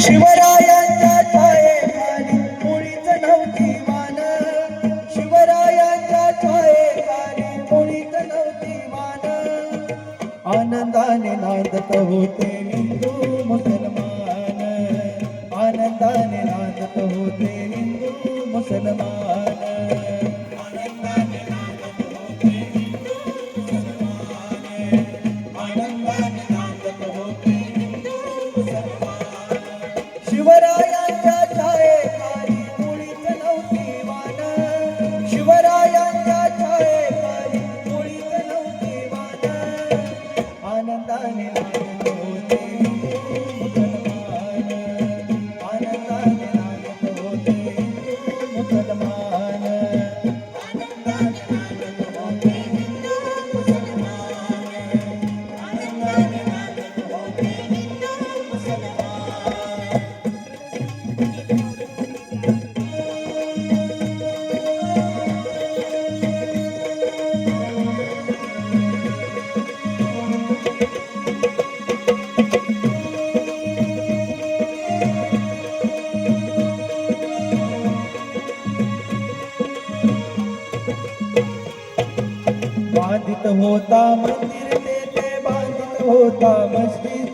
शिवरायांच्या छायेखाली मुळीच नव्हती मान शिवरायांच्या छायेखाली मुळीच नव्हती मान आनंदाने नांदत होते हिंदू मुसलमान. आनंदाने नांदत होते हिंदू मुसलमान. बाधित होता मंदिर तेथे बाधित होता मस्जिद.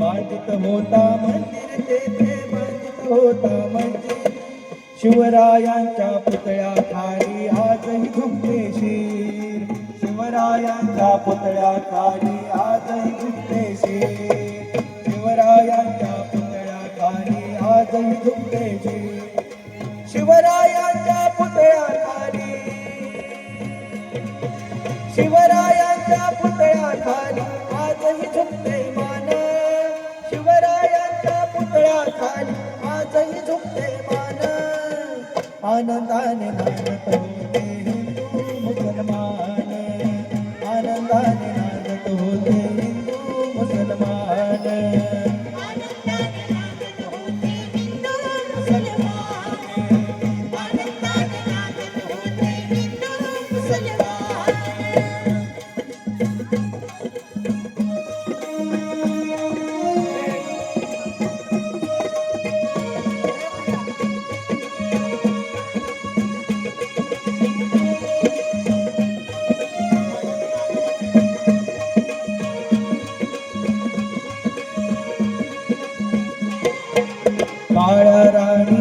बाधित होता मंदिर तेथे बाधित होता मस्जिद. शिवरायांच्या पुतळ्या खाली आजही झुकते शीर. शिवरायांच्या पुतळ्या खाली आजही झुकते शीर. शिवरायांच्या पुतळ्या खाली आजही झुकते शीर. शिवरायांच्या पुतळ्या खाली आजही झुकते मान. शिवरायांच्या पुतळ्या खाली आजही झुकते मान. आनंदाने नाचत होते हिंदू मुसलमान. आनंदाने नाचत होते हिंदू मुसलमान. काळ्या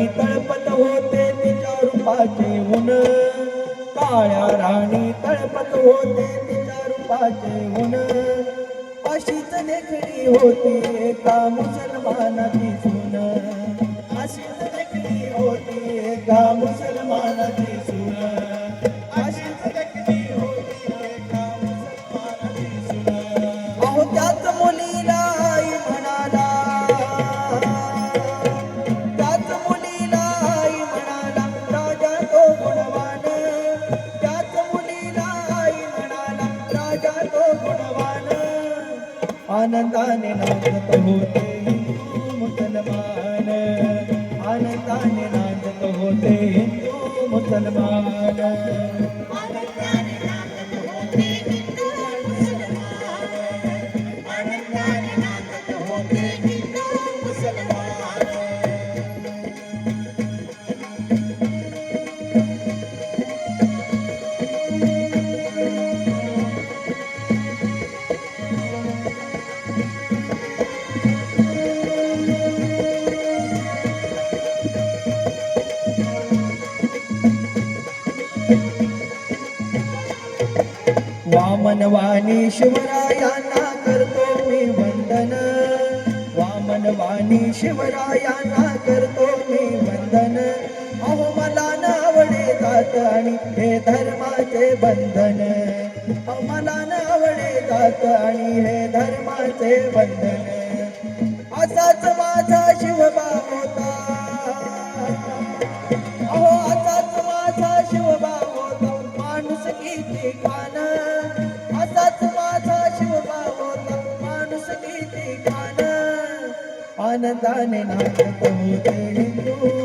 राणी तळपत होते तिच्या रूपाचे ऊन. काळ्या राणी तळपत होते तिच्या रूपाचे ऊन. अशीच लेखणी होती एका मुसलमानाची सून. अशीच लेखणी होती एका मुसलमान आनंदाने नाचत होते. मुसलमान आनंदाने नाचत होते. हिंदू मुसलमान. वामनवाणी शिवरायांना करतो मी वंदन. वामनवाणी शिवरायांना करतो मी वंदन. अहो मला नावडे जात आणि हे धर्माचे बंधन. अहो मला नावडे जात आणि हे धर्माचे बंधन. असाच माझा किती खान आनंदाने नाचत होते हिंदू